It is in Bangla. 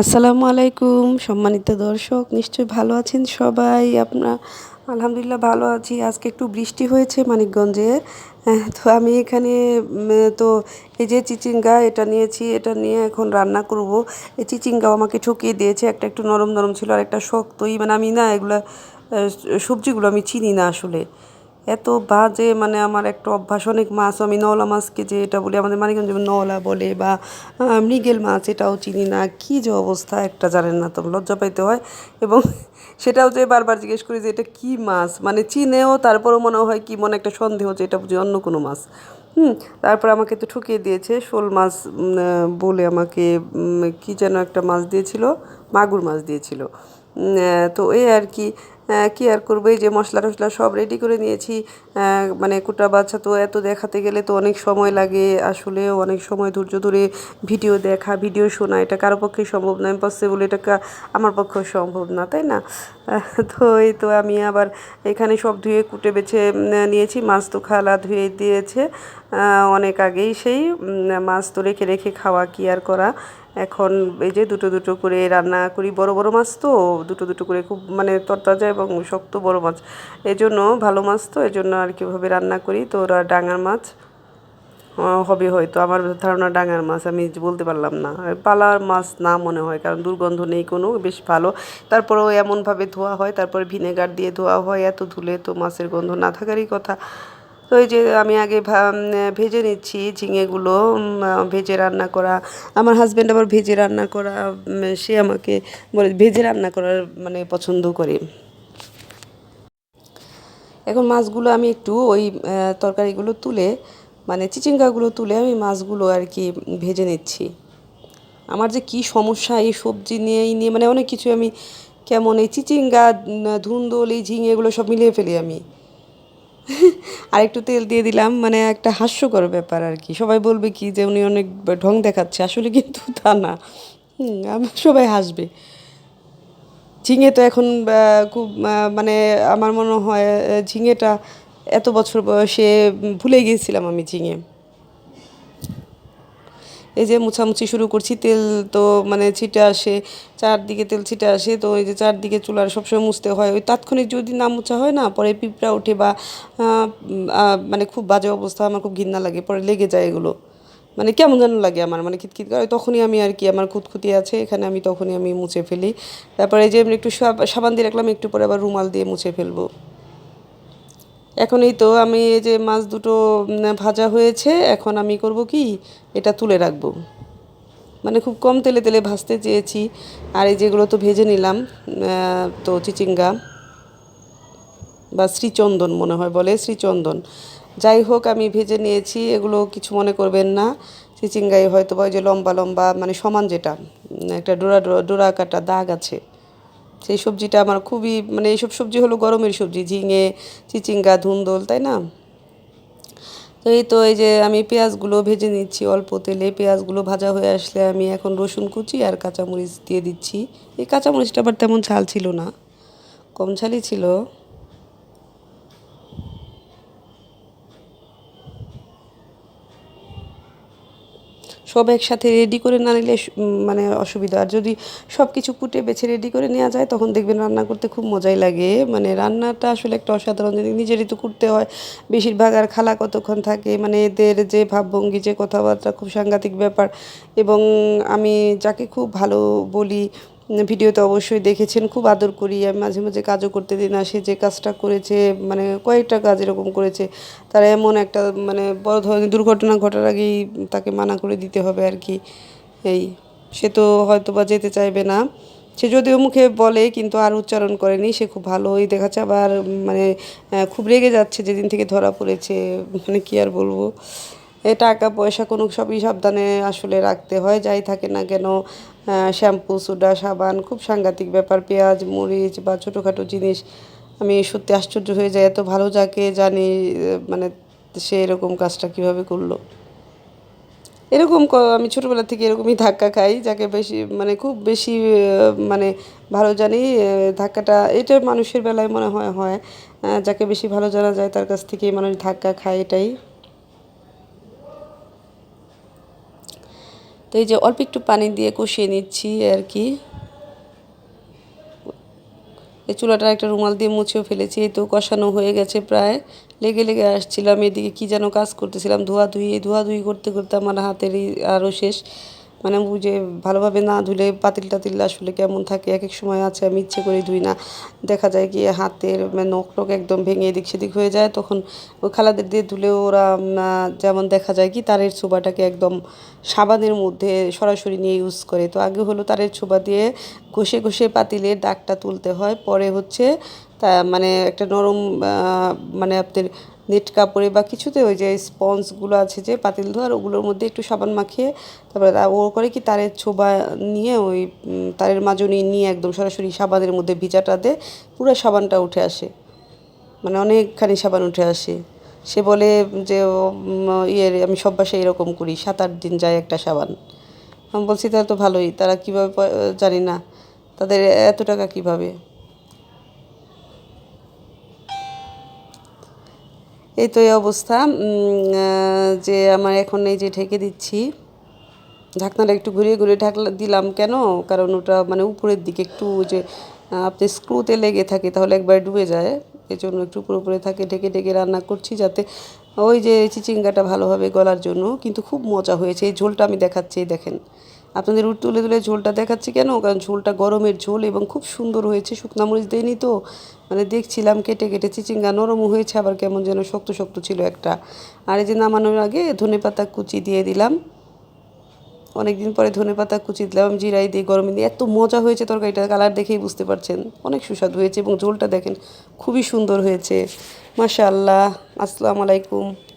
আসসালামু আলাইকুম, সম্মানিত দর্শক, নিশ্চয়ই ভালো আছেন সবাই? আপনার আলহামদুলিল্লাহ ভালো আছি। আজকে একটু বৃষ্টি হয়েছে মানিকগঞ্জে। তো আমি এখানে তো এই যে চিচিঙ্গা, এটা নিয়েছি, এটা নিয়ে এখন রান্না করব। এই চিচিঙ্গাও আমাকে ঠকিয়ে দিয়েছে। একটা একটু নরম নরম ছিল আর একটা শক্তই। মানে আমি না এগুলা সবজিগুলো আমি চিনি না আসলে। এত বাজে মানে আমার একটা অভ্যাস, অনেক মাছ, আমি নওলা মাছকে যে এটা বলি, আমাদের মানিকগঞ্জে নওলা বলে, বা মৃগেল মাছ, এটাও চিনি না। কী যে অবস্থা, একটা জানেন না তো লজ্জা পাইতে হয়। এবং সেটাও যে বারবার জিজ্ঞেস করি যে, এটা কী মাছ? মানে চিনেও, তারপরও মনে হয় কি, মনে একটা সন্দেহ যে, এটা বুঝি অন্য কোনো মাছ। হুম, তারপর আমাকে তো ঠকিয়ে দিয়েছে, শোল মাছ বলে আমাকে কি যেন একটা মাছ দিয়েছিল, মাগুর মাছ দিয়েছিল। তো এই আর কি কি আর করব? এই যে মশলা টশলা সব রেডি করে নিয়েছি। মানে কুটা বাচ্চা তো এত দেখাতে গেলে তো অনেক সময় লাগে। আসলে অনেক সময় ধৈর্য ধরে ভিডিও দেখা, ভিডিও শোনা, এটা কারও পক্ষে সম্ভব না ইম্পসিবল এটা আমার পক্ষেও সম্ভব না, তাই না? তো এই তো আমি আবার এখানে সব ধুয়ে, কুটে, বেছে নিয়েছি। মাছ তো খালা ধুয়ে দিয়েছে। অনেক আগেই সেই মাছ তো রেখে রেখে খাওয়া কি আর করা? এখন এই যে দুটো দুটো করে রান্না করি, বড় বড় মাছ তো, দুটো দুটো করে খুব মানে তরতাজা এবং শক্ত বড় মাছ। এই জন্য ভালো মাছ তো এই জন্য আর কীভাবে রান্না করি। তো ওরা ডাঙার মাছ হবে হয়তো। আমার ধারণা ডাঙার মাছ, আমি বলতে পারলাম না। পালার মাছ না মনে হয়, কারণ দুর্গন্ধ নেই কোনো, বেশ ভালো। তারপরেও এমনভাবে ধোয়া হয়, তারপরে ভিনেগার দিয়ে ধোয়া হয়, এত ধুলে তো মাছের গন্ধ না থাকারই কথা। তো এই যে আমি আগে ভেজে নিচ্ছি ঝিঙেগুলো ভেজে রান্না করা। আমার হাজব্যান্ড আবার ভেজে রান্না করা সে আমাকে বলে, ভেজে রান্না করার মানে পছন্দ করে। এখন মাছগুলো আমি একটু ওই তরকারিগুলো তুলে মানে চিচিঙ্গাগুলো তুলে আমি মাছগুলো আর কি ভেজে নিচ্ছি। আমার যে কি সমস্যা, এই সবজি নিয়ে, এই নিয়ে মানে অনেক কিছু আমি কেমন এই চিচিঙ্গা, ধুন্দল, এই ঝিঙে এগুলো সব মিলিয়ে ফেলি আমি। আর একটু তেল দিয়ে দিলাম মানে একটা হাস্যকর ব্যাপার আর কি। সবাই বলবে কি যে উনি অনেক ঢং দেখাচ্ছে, আসলে কিন্তু তা না। সবাই হাসবে। ঝিঙে তো এখন খুব মানে আমার মনে হয় ঝিঙেটা এত বছর বয়সে ভুলে গিয়েছিলাম আমি ঝিঙে। এই যে মুছামুছি শুরু করছি, তেল তো মানে ছিটে আসে, চারদিকে তেল ছিটে আসে, তো এই যে চারদিকে চুলার সবসময় মুছতে হয়। ওই তাৎক্ষণিক যদি না মুছা হয় না, পরে পিঁপড়া ওঠে বা মানে খুব বাজে অবস্থা, আমার খুব ঘৃণা লাগে, পরে লেগে যায় এগুলো। মানে কেমন যেন লাগে আমার মানে খিটখিট করে, তখনই আমি আর কি, আমার খুঁতখুতি আছে, এখানে আমি তখনই আমি মুছে ফেলি। তারপরে যে এমনি একটু সাব- সাবান দিয়ে রাখলাম, একটু পরে আবার রুমাল দিয়ে মুছে ফেলব। এখন এই তো আমি এই যে মাছ দুটো ভাজা হয়েছে, এখন আমি করব কি? এটা তুলে রাখব। মানে খুব কম তেলে তেলে ভাজতে চেয়েছি। আর এই যেগুলো তো ভেজে নিলাম তো চিচিঙ্গা বা শ্রীচন্দন মনে হয় বলে, শ্রীচন্দন। যাই হোক, আমি ভেজে নিয়েছি, এগুলো কিছু মনে করবেন না। চিচিঙ্গাই হয়তো বা ওই যে লম্বা লম্বা মানে সমান যেটা একটা ডোরা ডোরা ডোরা কাটা দাগ আছে। সেই সবজিটা আমার খুবই মানে এইসব সবজি হলো গরমের সবজি, ঝিঙে, চিচিঙ্গা, ধুন্দল, তাই না? তো এই তো এই যে আমি পেঁয়াজগুলো ভেজে নিচ্ছি অল্প তেলে, পেঁয়াজগুলো ভাজা হয়ে আসলে আমি এখন রসুন কুচি আর কাঁচামরিচ দিয়ে দিচ্ছি। এই কাঁচামরিচটা আবার তেমন ঝাল ছিল না, কম ঝালই ছিল। সব একসাথে রেডি করে না নিলে মানে অসুবিধা। আর যদি সব কিছু কুটে বেছে রেডি করে নেওয়া যায়, তখন দেখবেন রান্না করতে খুব মজাই লাগে। মানে রান্নাটা আসলে একটা অসাধারণ জিনিস। নিজেরই তো করতে হয়। বেশিরভাগ আর খালা কতক্ষণ থাকে মানে এদের যে ভাবভঙ্গি, যে কথাবার্তা খুব সাংঘাতিক ব্যাপার। এবং আমি যাকে খুব ভালো বলি ভিডিওতে অবশ্যই দেখেছেন, খুব আদর করি। আমি মাঝে মাঝে কাজও করতে দিই না, সে যে কাজটা করেছে মানে কয়েকটা কাজ এরকম করেছে, তারা এমন একটা মানে বড় ধরনের দুর্ঘটনা ঘটার আগেই তাকে মানা করে দিতে হবে আর কি। এই, সে তো হয়তো বা যেতে চাইবে না। সে যদিও মুখে বলে, কিন্তু আর উচ্চারণ করেনি, সে খুব ভালোই দেখাচ্ছে। আবার মানে খুব রেগে যাচ্ছে যেদিন থেকে ধরা পড়েছে মানে কী আর বলব। এ টাকা পয়সা কোনো সবই সাবধানে আসলে রাখতে হয়, যাই থাকে না কেন। শ্যাম্পু, সোডা, সাবান, খুব সাংঘাতিক ব্যাপার, পেঁয়াজ, মরিচ বা ছোটোখাটো জিনিস। আমি সত্যি আশ্চর্য হয়ে যাই, এত ভালো যাকে জানি মানে সে এরকম কাজটা কীভাবে করল। এরকম আমি ছোটোবেলা থেকে এরকমই ধাক্কা খাই, যাকে বেশি মানে খুব বেশি মানে ভালো জানি ধাক্কাটা এটা মানুষের বেলায় মনে হয় হয় যাকে বেশি ভালো জানা যায় তার কাছ থেকেই মানুষ ধাক্কা খায় এটাই। তো এই যে অল্প একটু পানি দিয়ে কষিয়ে নিচ্ছি আর কি। এই চুলাটা একটা রুমাল দিয়ে মুছেও ফেলেছি, এই তো কষানো হয়ে গেছে প্রায়। লেগে লেগে আসছিলাম, এদিকে কী যেন কাজ করতেছিলাম ধোয়া ধুয়ে ধোয়া ধুই করতে করতে আমার হাতেরই আরও শেষ। মানে বুঝে ভালোভাবে না ধুলে পাতিল টাতিল আসলে কেমন থাকে এক এক সময় আছে আমি ইচ্ছে করে ধুই না। দেখা যায় কি হাতের মানে নখ টক একদম ভেঙে এদিক সেদিক হয়ে যায়, তখন ওই খালাদের দিয়ে ধুলে ওরা যেমন দেখা যায় কি তারের ছোবাটাকে একদম সাবানের মধ্যে সরাসরি নিয়ে ইউজ করে। তো আগে হলো তারের ছোবা দিয়ে ঘষে ঘষে পাতিলের দাগটা তুলতে হয়, পরে হচ্ছে তা মানে একটা নরম মানে আপনার নেট কাপড়ে বা কিছুতে ওই যে স্পঞ্জগুলো আছে যে পাতিল ধোয়ার, ওগুলোর মধ্যে একটু সাবান মাখিয়ে তারপরে ও করে কি তারের ছোবা নিয়ে ওই তারের মাজনি নিয়ে একদম সরাসরি সাবানের মধ্যে ভিজাটাতে পুরো সাবানটা উঠে আসে। মানে অনেকখানি সাবান উঠে আসে। সে বলে যে ইয়ে আমি সব বাসায় এরকম করি সাত আট দিন যায় একটা সাবান। আমি বলছি, তাহলে তো ভালোই, তারা কীভাবে, জানি না, তাদের এত টাকা কীভাবে? এই তো এই অবস্থা। যে আমার এখন এই যে ঢেকে দিচ্ছি, ঢাকনাটা একটু ঘুরিয়ে ঘুরিয়ে ঢাকলা দিলাম কেন? কারণ ওটা মানে উপরের দিকে একটু যে আপনি স্ক্রুতে লেগে থাকে তাহলে একবার ডুবে যায়। এই জন্য একটু উপরে উপরে থাকে, ঢেকে ঢেকে রান্না করছি যাতে ওই যে চিচিঙ্গাটা ভালোভাবে গলার জন্য, কিন্তু খুব মজা হয়েছে। এই ঝোলটা আমি দেখাচ্ছি দেখেন। আপনাদের উঠ তুলে তুলে ঝোলটা দেখাচ্ছি কেন? কারণ ঝোলটা গরমের ঝোল এবং খুব সুন্দর হয়েছে, শুকনা মরিচ দেয়নি তো? মানে দেখছিলাম কেটে কেটে চিচিঙ্গা নরমও হয়েছে, আবার কেমন যেন শক্ত শক্ত ছিল একটা। আর এই যে নামানোর আগে ধনে পাতা কুচি দিয়ে দিলাম। অনেকদিন পরে ধনে পাতা কুচি দিলাম, জিরাই দিয়ে, গরমে দিয়ে। এত মজা হয়েছে তরকারিটা কালার দেখেই বুঝতে পারছেন। অনেক সুস্বাদু হয়েছে এবং ঝোলটা দেখেন খুবই সুন্দর হয়েছে। মাশা আল্লাহ আসসালামু আলাইকুম।